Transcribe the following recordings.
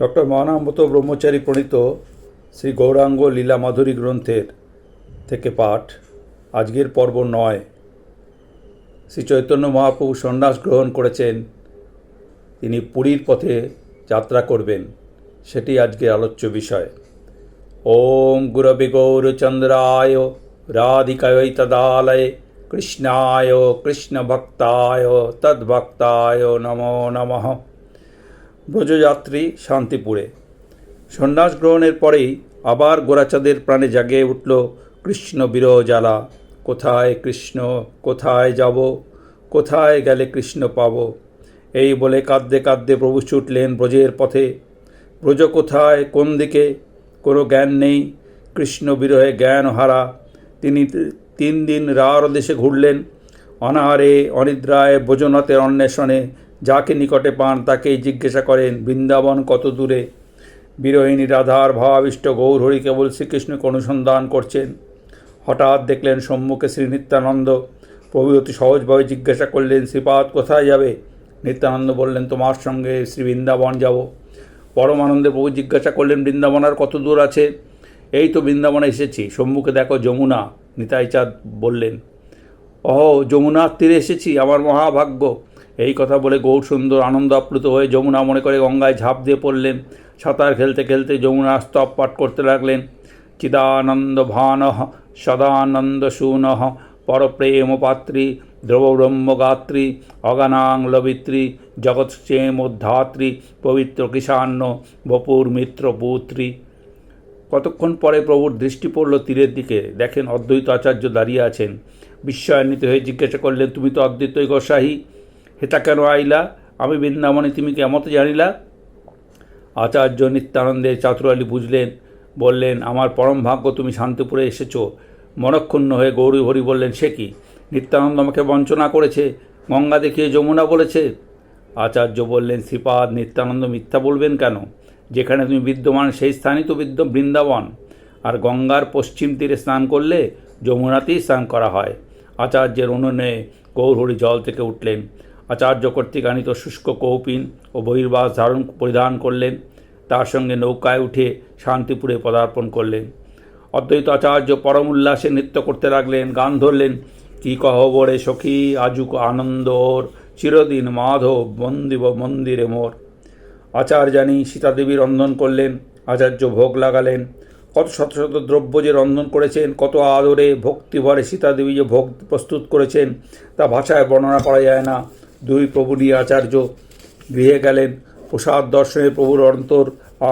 Doctor মহানামত ব্রহ্মচারী প্রণীত শ্রী গৌরাঙ্গ লীলা মাধুরী গ্রন্থের থেকে পাঠ, আজকের পর্ব নয়। শ্রী চৈতন্য মহাপ্রভু সন্ন্যাস গ্রহণ করেছেন। তিনি পুরীর পথে যাত্রা করবেন। সেটি আজকের আলোচ্য বিষয়। ওম গুরবি গৌরচন্দ্রায় রাধিকায় তদালয়ে কৃষ্ণায় কৃষ্ণভক্তায় তদ্ভক্তায় নমো নমঃ। ব্রজযাত্রী শান্তিপুরে। সন্ন্যাস গ্রহণের পরেই আবার গোরাচাঁদের প্রাণে জাগে উঠল কৃষ্ণ বিরহ জ্বালা কোথায় কৃষ্ণ, কোথায় যাব, কোথায় গেলে কৃষ্ণ পাব? এই বলে কাঁদতে কাঁদতে প্রভু ছুটলেন ব্রজের পথে। ব্রজ কোথায়, কোন দিকে? কোনো জ্ঞান নেই। কৃষ্ণ বিরহে জ্ঞান হারা তিনি তিন দিন রার দেশে ঘুরলেন। অনাহারে, অনিদ্রায় ভোজনাথের অন্বেষণে যাকে নিকটে পান তাকেই জিজ্ঞাসা করেন, বৃন্দাবন কত দূরে? বিরোহিণী রাধার ভাবাবিষ্ট গৌরহরি কেবল শ্রীকৃষ্ণকে অনুসন্ধান করছেন। হঠাৎ দেখলেন সম্মুখে শ্রী নিত্যানন্দ। প্রভু অতি সহজভাবে জিজ্ঞাসা করলেন, শ্রীপাদ কোথায় যাবে? নিত্যানন্দ বললেন, তোমার সঙ্গে শ্রী বৃন্দাবন যাব। পরম আনন্দে প্রভু জিজ্ঞাসা করলেন, বৃন্দাবন আর কত দূর আছে? এই তো বৃন্দাবনে এসেছি। সম্মুখে দেখো যমুনা। নিতাইচাঁদ বললেন অহ যমুনার তীরে এসেছি, আমার মহাভাগ্য। এই কথা বলে গৌর সুন্দর আনন্দ আপ্লুত হয়ে যমুনা মনে করে গঙ্গায় ঝাঁপ দিয়ে পড়লেন। সাঁতার খেলতে খেলতে যমুনা স্তব পাঠ করতে লাগলেন। চিদানন্দ ভানহ, সদানন্দ সুনহ, পরপ্রেম পাত্রী ধ্রুবব্রহ্মগাত্রী অগানাং লবিত্রী জগৎসেমোদ্ধাত্রী পবিত্র কৃষান্ন, বপুর মিত্র পুত্রী। কতক্ষণ পরে প্রভুর দৃষ্টি পড়ল তীরের দিকে। দেখেন অদ্বৈত আচার্য দাঁড়িয়ে আছেন। বিস্ময়ান্বিত হয়ে জিজ্ঞাসা করলেন, তুমি তো অদ্বৈতই গোসাহী হেতা কেন আইলা? আমি বৃন্দাবনে তুমি কেমতে জানিলা? আচার্য নিত্যানন্দে চাতুরালী বুঝলেন, বললেন, আমার পরম ভাগ্য, তুমি শান্তিপুরে এসেছ। মনক্ষুণ্ণ হয়ে গৌরী হরি বললেন, সে কি? নিত্যানন্দ আমাকে বঞ্চনা করেছে, গঙ্গা দেখিয়ে যমুনা বলেছে? আচার্য বললেন, শ্রীপাদ নিত্যানন্দ মিথ্যা বলবেন কেন? যেখানে তুমি বিদ্যমান, সেই স্থানই তো বৃন্দাবন। আর গঙ্গার পশ্চিম তীরে স্নান করলে যমুনাতেই স্নান করা হয়। আচার্যের উনুনে গৌরহরি জল থেকে উঠলেন। আচার্য কর্তৃক আনিত শুষ্ক কৌপিন ও বহির্বাস ধারণ, পরিধান করলেন। তার সঙ্গে নৌকায় উঠে শান্তিপুরে পদার্পণ করলেন। অদ্বৈত আচার্য পরম উল্লাসে নৃত্য করতে লাগলেন, গান ধরলেন, কি কহ বরে সখী, আজুক আনন্দ ওর, চিরদিন মাধব মন্দিব মন্দিরে মোর। আচার্যানী সীতাদেবী রন্ধন করলেন, আচার্য ভোগ লাগালেন কত শত শত দ্রব্য যে রন্ধন করেছেন, কত আদরে ভক্তিভরে সীতাদেবী যে ভোগ প্রস্তুত করেছেন, তা ভাষায় বর্ণনা করা যায় না। দুই প্রভু নিয়ে আচার্য গৃহে গেলেন, প্রসাদ দর্শনে প্রভুর অন্তর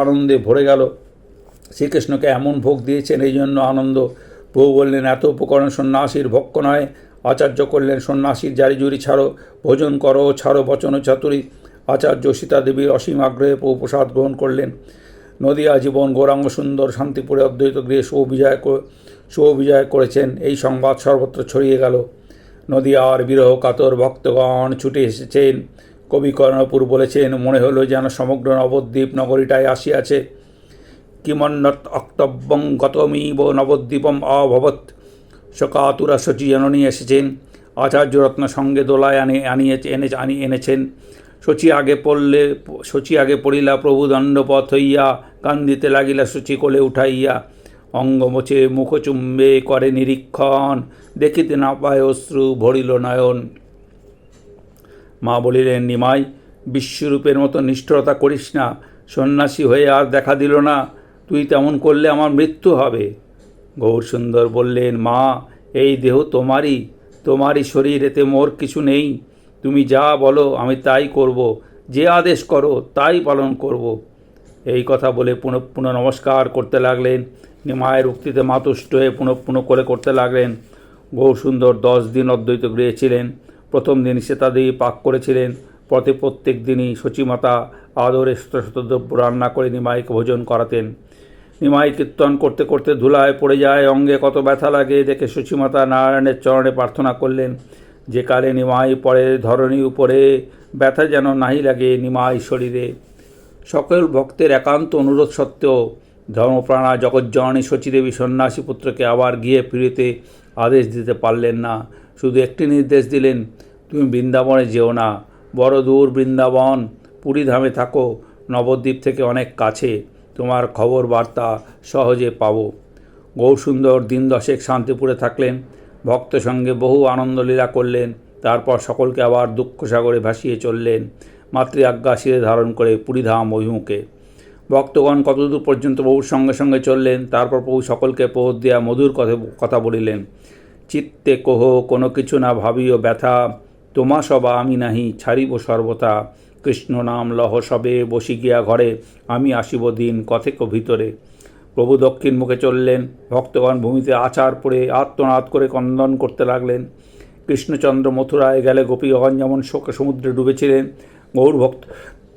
আনন্দে ভরে গেল। শ্রীকৃষ্ণকে এমন ভোগ দিয়েছেন, এই জন্য আনন্দ। প্রভু বললেন, এত উপকরণ সন্ন্যাসীর ভক্ষ নয়। আচার্য করলেন, সন্ন্যাসীর জারি জুরি ছাড়ো, ভোজন করো, ছাড়ো, বচন, চাতুরি। আচার্য সীতাদেবীর অসীম আগ্রহে প্রভু প্রসাদ গ্রহণ করলেন। নদীয়া জীবন গৌরাঙ্গ সুন্দর শান্তিপুরে অদ্বৈত গৃহে সুবিজয় সুবিজয় করেছেন। এই সংবাদ সর্বত্র ছড়িয়ে গেল। নদীয়ার বিরহ কাতর ভক্তগণ ছুটে এসেছেন। কবি কর্ণপুর বলেছেন, মনে হলো যেন সমগ্র নবদ্বীপ নগরীটায় আসিয়াছে। কিমন্নত অক্তব্যং গতমিব নবদ্বীপম অভবৎ। শকাতুরা শচী জননী এসেছেন। আচার্যরত্ন সঙ্গে দোলায় আনে আনিয়ে এনে আনি এনেছেন। শচী আগে পড়লে, শচী আগে পড়িলা প্রভু দণ্ডপথ হইয়া, কান্দিতে লাগিলা শচী কোলে উঠাইয়া। অঙ্গ মোচে মুখচুম্বে করে নিরীক্ষণ, দেখিতে না পায় অশ্রু ভরিল নয়ন। মা বলিলেন, নিমাই, বিশ্বরূপের মতো নিষ্ঠুরতা করিস না, সন্ন্যাসী হয়ে আর দেখা দিল না, তুই তেমন করলে আমার মৃত্যু হবে। গৌরসুন্দর বললেন, মা, এই দেহ তোমারই তোমারই শরীর এতে মোর কিছু নেই। তুমি যা বলো, আমি তাই করব। যে আদেশ করো, তাই পালন করব। এই কথা বলে পুনঃ পুনঃ নমস্কার করতে লাগলেন। নিমায়ের উক্তিতে মাতুষ্ট হয়ে পুনঃ করে করতে লাগলেন। গৌরসুন্দর দশ দিন অদ্বৈত গৃহে ছিলেন। প্রথম দিন সীতাদেবী পাক করেছিলেন। পথে প্রত্যেক দিনই সচিমাতা আদরে শত শত দ্রব্য রান্না করে নিমাইকে ভোজন করাতেন। নিমাই কীর্তন করতে করতে ধুলায় পড়ে যায়। অঙ্গে কত ব্যথা লাগে, দেখে সূচিমাতা নারায়ণের চরণে প্রার্থনা করলেন। যে কালে নিমাই পড়ে, ধরণী উপরে ব্যথা যেন নাহি লাগে নিমাই শরীরে। সকল ভক্তের একান্ত অনুরোধ সত্ত্বেও ধর্মপ্রাণা জগজ্জননী শচীদেবী সন্ন্যাসী পুত্রকে আবার গিয়ে ফিরিতে আদেশ দিতে পারলেন না। শুধু একটি নির্দেশ দিলেন, তুমি বৃন্দাবনে যেও না। বড় দূর বৃন্দাবন পুরীধামে থাকো। নবদ্বীপ থেকে অনেক কাছে। তোমার খবর বার্তা সহজে পাবো। গৌরসুন্দর দিন দশেক শান্তিপুরে থাকলেন। ভক্ত সঙ্গে বহু আনন্দলীলা করলেন, তারপর সকলকে আবার দুঃখ সাগরে ভাসিয়ে চললেন মাতৃ আজ্ঞা শিরে ধারণ করে পুরীধাম অভিমুখে। ভক্তগণ কতদূর পর্যন্ত প্রভুর সঙ্গে সঙ্গে চললেন, তারপর প্রভু সকলকে প্রবোধ দিয়া মধুর কথা কথা বলিলেন, চিত্তে কোহ, কোনো কিছু না ভাবিও ব্যথা, তোমা সবা আমি নাহি, ছাড়িব সর্বথা কৃষ্ণ নাম লহ সবে বসি গিয়া ঘরে, আমি আসিব দিন কথেক ভিতরে। প্রভু দক্ষিণ মুখে চললেন, ভক্তগণ ভূমিতে আচার পড়ে আত্মনাদ করে কন্দন করতে লাগলেন। কৃষ্ণচন্দ্র মথুরায় গেলে গোপীগণ যেমন শোকে সমুদ্রে ডুবেছিলেন, গৌর ভক্ত,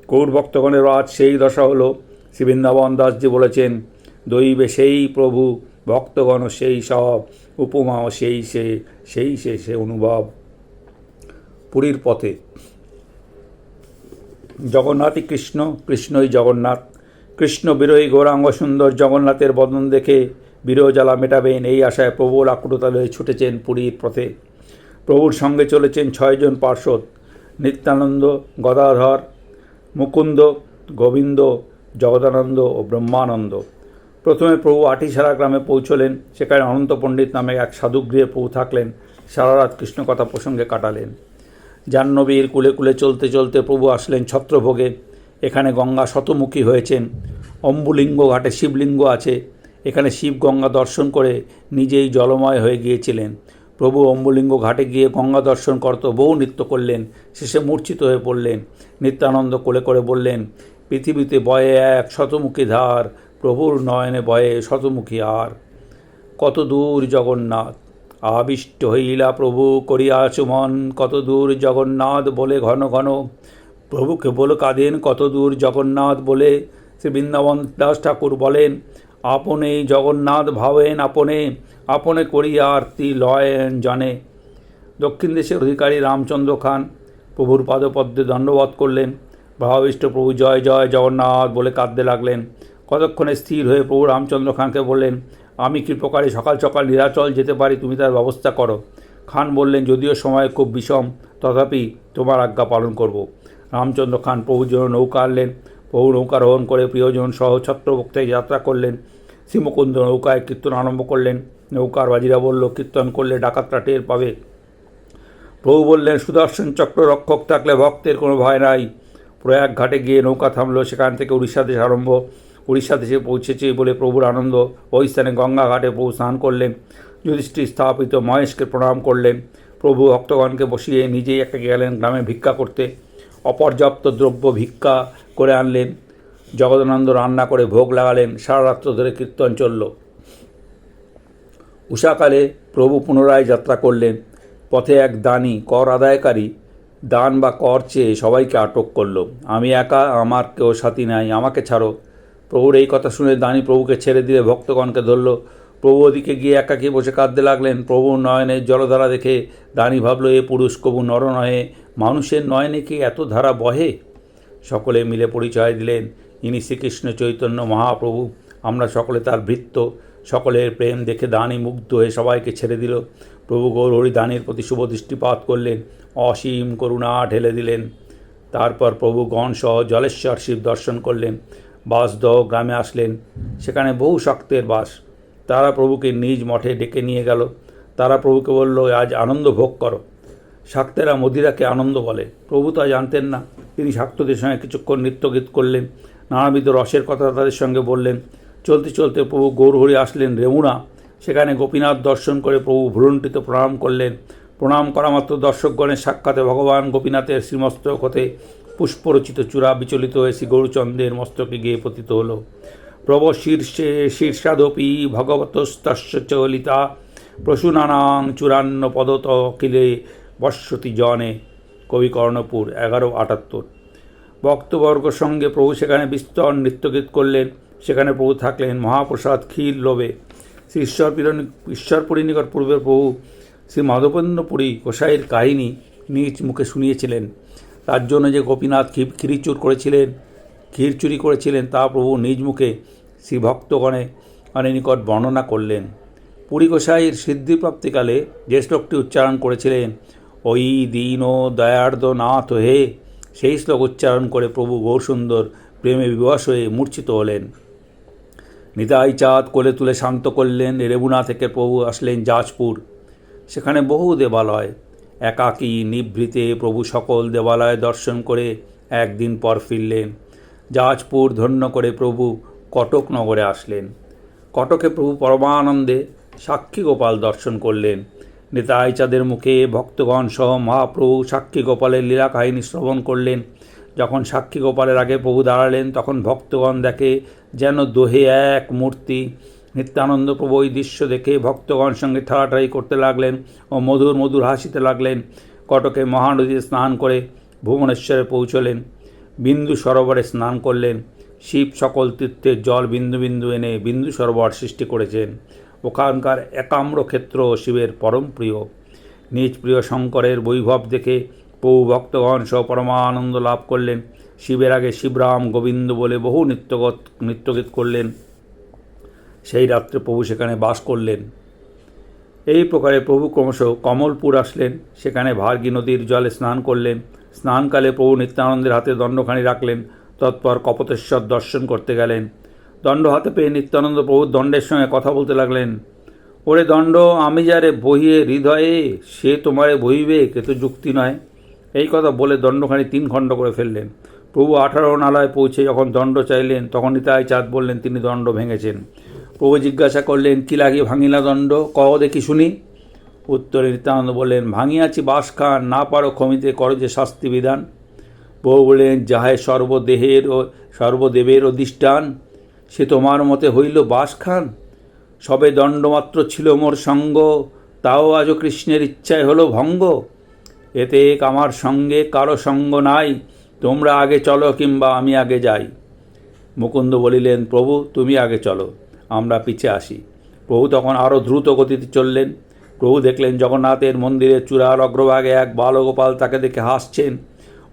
গৌর ভক্তগণেরও আজ সেই দশা হলো। শ্রী বৃন্দাবন দাসজি বলেছেন, দৈবে সেই প্রভু, ভক্তগণ সেই সব উপমাও সেই সে সেই সে সে অনুভব। পুরীর পথে জগন্নাথই কৃষ্ণ, কৃষ্ণই জগন্নাথ। কৃষ্ণ বিরোহী গৌরাঙ্গ সুন্দর জগন্নাথের বদন দেখে বিরহ জ্বালা মেটাবেন। এই আশায় প্রবল আকুলতা লয়ে ছুটেছেন পুরীর পথে। প্রভুর সঙ্গে চলেছেন ছয়জন পার্শ্বদ। নিত্যানন্দ, গদাধর, মুকুন্দ, গোবিন্দ, জগদানন্দ ও ব্রহ্মানন্দ। প্রথমে প্রভু আটিসারা গ্রামে পৌঁছলেন। সেখানে অনন্ত পণ্ডিত নামে এক সাধুগৃহে প্রভু থাকলেন। সারা রাত কৃষ্ণ কথা প্রসঙ্গে কাটালেন। জাহ্নবীর কুলে কুলে চলতে চলতে প্রভু আসলেন ছত্রভোগে। এখানে গঙ্গা শতমুখী হয়েছেন। অম্বুলিঙ্গ ঘাটে শিবলিঙ্গ আছে। এখানে শিব গঙ্গা দর্শন করে নিজেই জলময় হয়ে গিয়েছিলেন। প্রভু অম্বুলিঙ্গ ঘাটে গিয়ে গঙ্গা দর্শন করত বহু নৃত্য করলেন, শেষে মূর্ছিত হয়ে পড়লেন, নিত্যানন্দ কোলে করে বললেন, পৃথিবীতে বয়ে এক শতমুখী ধার, প্রভুর নয়নে বয়ে শতমুখী আর। কত দূর জগন্নাথ, আবিষ্ট হইলা প্রভু করিয়া চুমন কত দূর জগন্নাথ বলে ঘন ঘন প্রভুকে বলে কাঁদেন কত দূর জগন্নাথ? বলে শ্রী বৃন্দাবন দাস ঠাকুর বলেন, আপনে জগন্নাথ ভাবেন আপনে আপনে করিয়া আরতি লয়েন জানে। দক্ষিণ দেশের অধিকারী রামচন্দ্র খান প্রভুর পাদপদ্মে দণ্ডবোধ করলেন। ভাবাবিষ্ট প্রভু জয় জয় জগন্নাথ বলে কাঁদতে লাগলেন। কতক্ষণে স্থির হয়ে প্রভু রামচন্দ্র খানকে বললেন, আমি কি প্রকারে সকাল সকাল নীলাচল যেতে পারি তুমি তার ব্যবস্থা করো? খান বললেন, যদিও সময় খুব বিষম, তথাপি তোমার আজ্ঞা পালন করব। রামচন্দ্র খান প্রভুজন নৌকা আনলেন প্রভু নৌকারোহণ করে প্রিয়জন সহ ছত্রভক্তায় যাত্রা করলেন। শ্রীমুকুন্দ নৌকায় কীর্তন আরম্ভ করলেন। নৌকার বাজিরা বলল, কীর্তন করলে ডাকাতরা টের পাবে। প্রভু বললেন, সুদর্শন চক্র রক্ষক থাকলে ভক্তের কোনো ভয় নাই। প্রয়াগ ঘাটে গিয়ে নৌকা থামলো, সেখান থেকে উড়িষ্যা দেশ আরম্ভ। উড়িষ্যা দেশে পৌঁছেছে বলে প্রভুর আনন্দ। ওই স্থানে গঙ্গা ঘাটে প্রভু স্নান করলেন। যুধিষ্ঠির স্থাপিত মহেশকে প্রণাম করলেন। প্রভু ভক্তগণকে বসিয়ে নিজেই একটা গেলেন গ্রামে ভিক্ষা করতে। অপর্যাপ্ত দ্রব্য ভিক্ষা করে আনলেন। জগদানন্দ রান্না করে ভোগ লাগালেন, সারা রাত্র ধরে কীর্তন চলল। উষাকালে প্রভু পুনরায় যাত্রা করলেন। পথে এক দানি কর আদায়কারী দান বা কর চেয়ে সবাইকে আটক করল। আমি একা, আমার কেউ সাথী নাই, আমাকে ছাড়ো। প্রভুর এই কথা শুনে দানি প্রভুকে ছেড়ে দিয়ে ভক্তগণকে ধরল। প্রভু ওদিকে গিয়ে একাকি বসে কাঁদতে লাগলেন। প্রভুর নয়নের জলধারা দেখে দানি ভাবল, এ পুরুষ কবু নর নহে। মানুষের নয়নে কি এত ধারা বহে? সকলে মিলে পরিচয় দিলেন, ইনি শ্রীকৃষ্ণ চৈতন্য মহাপ্রভু। আমরা সকলে তার ভৃত্য। সকলের প্রেম দেখে দানি মুগ্ধ হয়ে সবাইকে ছেড়ে দিল। প্রভু গৌরহরি দানের প্রতি শুভ দৃষ্টিপাত করলেন, অসীম করুণা ঢেলে দিলেন। তারপর প্রভু গণসহ জলেশ্বর শিব দর্শন করলেন। বাসদহ গ্রামে আসলেন। সেখানে বহু শক্তের বাস। তারা প্রভুকে নিজ মঠে ডেকে নিয়ে গেল। তারা প্রভুকে বলল, আজ আনন্দ ভোগ করো। শাক্তেরা মদিরাকে আনন্দ বলে। প্রভু তা জানতেন না। তিনি শাক্তদের সঙ্গে কিছুক্ষণ নৃত্যগীত করলেন। নানাবিধ রসের কথা তাদের সঙ্গে বললেন। চলতে চলতে প্রভু গৌরহরি আসলেন রেমুনা। সেখানে গোপীনাথ দর্শন করে প্রভু ভ্রুণ্ঠিত প্রণাম করলেন। প্রণাম করা মাত্র দর্শকগণের সাক্ষাতে ভগবান গোপীনাথের শ্রীমস্তক হতে পুষ্পরচিত চূড়া বিচলিত হয়ে শ্রী গৌরচন্দ্রের মস্তকে গিয়ে পতিত হল। প্রভ শীর্ষে শীর্ষাদপি ভগবতস্তস্য চলিতা, প্রসূনানাং চূড়ান্ন পদত কিলে বর্ষতি জনে, কবি কর্ণপুর এগারো আটাত্তর। ভক্তবর্গ সঙ্গে প্রভু সেখানে বিস্তর নৃত্যগীত করলেন, সেখানে প্রভু থাকলেন মহাপ্রসাদ ক্ষীর লোভে। শ্রী ঈশ্বরপুরী ঈশ্বরপুরী নিকট পূর্বের প্রভু শ্রী মাধবেন্দ্রপুরী গোসাইয়ের কাহিনী নিজ মুখে শুনিয়েছিলেন। তার জন্য যে গোপীনাথ ক্ষীরচুর করেছিলেন ক্ষীর চুরি করেছিলেন, তা প্রভু নিজ মুখে শ্রী ভক্তগণে মানে নিকট বর্ণনা করলেন। পুরী গোসাইয়ের সিদ্ধিপ্রাপ্তিকালে যে শ্লোকটি উচ্চারণ করেছিলেন, ওই দীন ও দয়ার্দ নাথ হে। সেই শ্লোক উচ্চারণ করে প্রভু গৌরসুন্দর প্রেমে বিবশ হয়ে মূর্ছিত হলেন। নিতাই চাঁদ কোলে তুলে শান্ত করলেন, রেবুনা থেকে প্রভু আসলেন জাজপুর সেখানে বহু দেবালয়, একাকী নিভৃতে প্রভু সকল দেবালয় দর্শন করে একদিন পর ফিরলেন। জাজপুর ধন্য করে প্রভু কটক নগরে আসলেন। কটকে প্রভু পরমানন্দে সাক্ষী গোপাল দর্শন করলেন। নেতাই চাঁদের মুখে ভক্তগণ সহ মহাপ্রভু সাক্ষী গোপালের লীলা কাহিনী শ্রবণ করলেন। যখন সাক্ষী গোপালের আগে প্রভু দাঁড়ালেন, তখন ভক্তগণ দেখে যেন দোহে এক মূর্তি। নিত্যানন্দ প্রভু ওই দৃশ্য দেখে ভক্তগণ সঙ্গে ঠাড়াঠাড়ি করতে লাগলেন ও মধুর মধুর হাসিতে লাগলেন। কটকে মহানদীতে স্নান করে ভুবনেশ্বরে পৌঁছলেন। বিন্দু সরোবরে স্নান করলেন। শিব সকল তীর্থের জল বিন্দু বিন্দু এনে বিন্দু সরোবর সৃষ্টি করেছেন। ওখানকার একাম্র ক্ষেত্র শিবের পরম প্রিয়। নিজ প্রিয় শঙ্করের বৈভব দেখে প্রভু ভক্তগণ সহ পরমানন্দ লাভ করলেন। শিবের আগে শিবরাম গোবিন্দ বলে বহু নৃত্যগত নৃত্যগীত করলেন। সেই রাত্রে প্রভু সেখানে বাস করলেন। এই প্রকারে প্রভু ক্রমশ কমলপুর আসলেন। সেখানে ভার্গী নদীর জলে স্নান করলেন। স্নানকালে প্রভু নিত্যানন্দের হাতে দণ্ডখানি রাখলেন, তৎপর কপতেশ্বর দর্শন করতে গেলেন। দণ্ড হাতে পেয়ে নিত্যানন্দ প্রভুর দণ্ডের সঙ্গে কথা বলতে লাগলেন, ওরে দণ্ড, আমি যারে বহিয়ে হৃদয়ে, সে তোমারে বহিবে কে তো যুক্তি নয়। এই কথা বলে দণ্ডখানি তিন খণ্ড করে ফেললেন। প্রভু আঠারো নালায় পৌঁছে যখন দণ্ড চাইলেন তখন নিতাই চাঁদ বললেন, তিনি দণ্ড ভেঙেছেন। প্রভু জিজ্ঞাসা করলেন, কি লাগিয়ে ভাঙিলা দণ্ড? কহ দেখি শুনি। উত্তরে নিত্যানন্দ বললেন, ভাঙিয়াছি বাস খান না পারো ক্ষমিতে, করো যে শাস্তি বিধান। বউ বললেন যাহায় সর্বদেহের ও সর্বদেবের অধিষ্ঠান সে তোমার মতে হইল বাস খান সবে দণ্ডমাত্র ছিল মোর সঙ্গ, তাও আজও কৃষ্ণের ইচ্ছায় হলো ভঙ্গ। এতে আমার সঙ্গে কারও সঙ্গ নাই, তোমরা আগে চলো কিংবা আমি আগে যাই। মুকুন্দ বলিলেন, প্রভু, তুমি আগে চলো, আমরা পিছে আসি। প্রভু তখন আরও দ্রুত গতিতে চললেন। প্রভু দেখলেন জগন্নাথের মন্দিরের চূড়ার অগ্রভাগে এক বালগোপাল তাকে দেখে হাসছেন।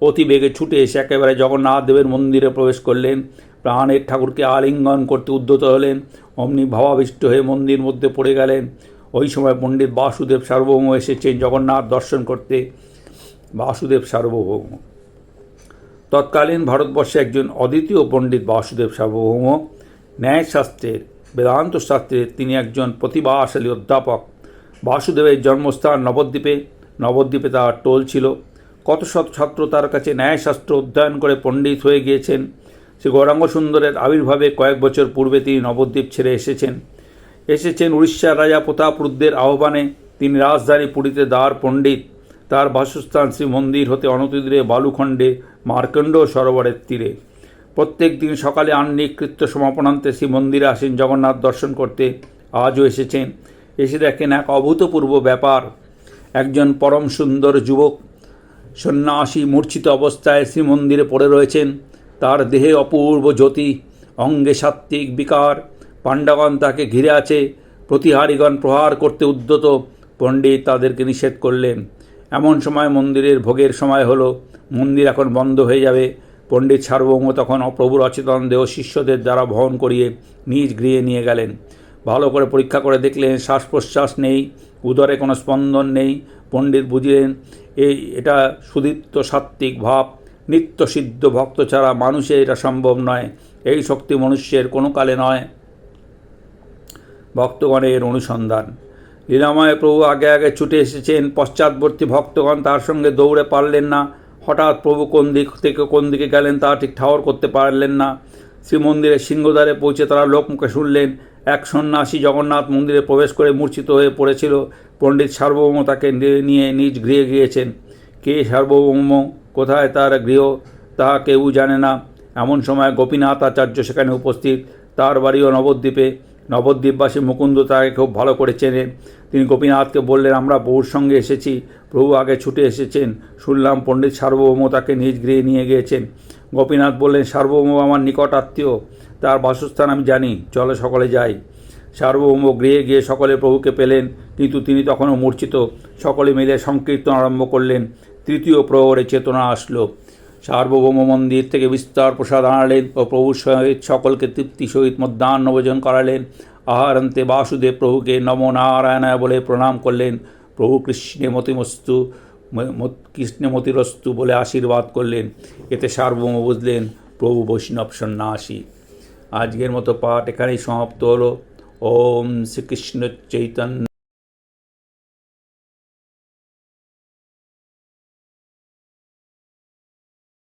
অতি বেগে ছুটে এসে একেবারে জগন্নাথ দেবের মন্দিরে প্রবেশ করলেন। প্রাণের ঠাকুরকে আলিঙ্গন করতে উদ্যত হলেন। অমনি ভাবাবিষ্ট হয়ে মন্দির মধ্যে পড়ে গেলেন। ওই সময় পণ্ডিত বাসুদেব সার্বভৌম এসেছেন জগন্নাথ দর্শন করতে। বাসুদেব সার্বভৌম। তৎকালীন ভারতবর্ষে একজন অদ্বিতীয় পণ্ডিত বাসুদেব সার্বভৌম। ন্যায়শাস্ত্রের বেদান্ত শাস্ত্রের তিনি একজন প্রতিভাশালী অধ্যাপক। বাসুদেবের জন্মস্থান নবদ্বীপে। নবদ্বীপে তার টোল ছিল। কত শত ছাত্র তার কাছে ন্যায়শাস্ত্র অধ্যয়ন করে পণ্ডিত হয়ে গিয়েছেন। সে গৌরাঙ্গ সুন্দরের আবির্ভাবে কয়েক বছর পূর্বে তিনি নবদ্বীপ ছেড়ে এসেছেন। এসেছেন উড়িষ্যার রাজা প্রতাপরুদ্রের আহ্বানে। তিনি রাজধানী পুরীতে দ্বার পণ্ডিত। তার বাসস্থান শ্রী মন্দির হতে অনতিদূরে বালুখণ্ডে, মার্কণ্ড সরোবরের তীরে। প্রত্যেক দিন সকালে আহ্নিক কৃত্য সমাপনান্তে শ্রী মন্দিরে আসেন জগন্নাথ দর্শন করতে। আজও এসেছেন। এসে দেখেন এক অভূতপূর্ব ব্যাপার। একজন পরম সুন্দর যুবক সন্ন্যাসী মূর্ছিত অবস্থায় শ্রীমন্দিরে পড়ে রয়েছেন। তার দেহে অপূর্ব জ্যোতি, অঙ্গে সাত্ত্বিক বিকার। পাণ্ডাগণ তাকে ঘিরে আছে। প্রতিহারীগণ প্রহার করতে উদ্যত। পণ্ডিত তাদেরকে নিষেধ করলেন। এমন সময় মন্দিরের ভোগের সময় হলো। মন্দির এখন বন্ধ হয়ে যাবে। পণ্ডিত সার্বভৌম তখন প্রভুর অচেতন দেহ শিষ্যদের দ্বারা বহন করিয়ে নিজ গৃহে নিয়ে গেলেন। ভালো করে পরীক্ষা করে দেখলেন শ্বাস প্রশ্বাস নেই, উদরে কোনো স্পন্দন নেই, পণ্ডিত বুঝলেন, এই এটা সুদীপ্ত সাত্ত্বিক ভাব, নিত্য সিদ্ধ ভক্ত ছাড়া মানুষে এটা সম্ভব নয়, এই শক্তি মনুষ্যের কোনো কালে নয়। ভক্তগণের অনুসন্ধান। লীলাময় প্রভু আগে আগে ছুটে এসেছেন, পশ্চাৎবর্তী ভক্তগণ তার সঙ্গে দৌড়ে পারলেন না, হঠাৎ প্রভু কোন দিক থেকে কোন দিকে গেলেন তা ঠিক ঠাওর করতে পারলেন না। শ্রীমন্দিরের সিংহদ্বারে পৌঁছে তারা লোকমুখে শুনলেন এক সন্ন্যাসী জগন্নাথ মন্দিরে প্রবেশ করে মূর্ছিত হয়ে পড়েছিল। পণ্ডিত সার্বভৌম তাকে নিয়ে নিজ গৃহে গিয়েছেন। কে সার্বভৌম? কোথায় তার গৃহ? তা কেউ জানে না। এমন সময় গোপীনাথ আচার্য সেখানে উপস্থিত। তার বাড়িও নবদ্বীপে। নবদ্বীপবাসী মুকুন্দ তাকে খুব ভালো করে চেনে। তিনি গোপীনাথকে বললেন, আমরা বউর সঙ্গে এসেছি। প্রভু আগে ছুটে এসেছেন। শুনলাম পণ্ডিত সার্বভৌম তাকে নিজ গৃহে নিয়ে গিয়েছেন। গোপীনাথ বললেন, সার্বভৌম আমার নিকট আত্মীয়। তার বাসস্থান আমি জানি, চলো সকলে যাই। সার্বভৌম গৃহে গিয়ে সকলে প্রভুকে পেলেন, কিন্তু তিনি তখনও মূর্ছিত। সকলে মিলে সংকীর্তন আরম্ভ করলেন, তৃতীয় প্রহরে চেতনা আসলো। সার্বভৌম মন্দির থেকে বিস্তর প্রসাদ আনালেন ও প্রভুর সহিত সকলকে তৃপ্তি সহিত মধ্যাহ্ন ভোজন করালেন। আহারান্তে বাসুদেব প্রভুকে নম নারায়ণায় বলে প্রণাম করলেন। প্রভু কৃষ্ণে মতিমস্তু কৃষ্ণে মতিরস্তু বলে আশীর্বাদ করলেন। এতে সার্বভৌম বুঝলেন, প্রভু বৈষ্ণব সন্ন্যাসী। আজকের মতো পাঠ এখানেই সমাপ্ত হলো। ওম শ্রীকৃষ্ণ চৈতন্য।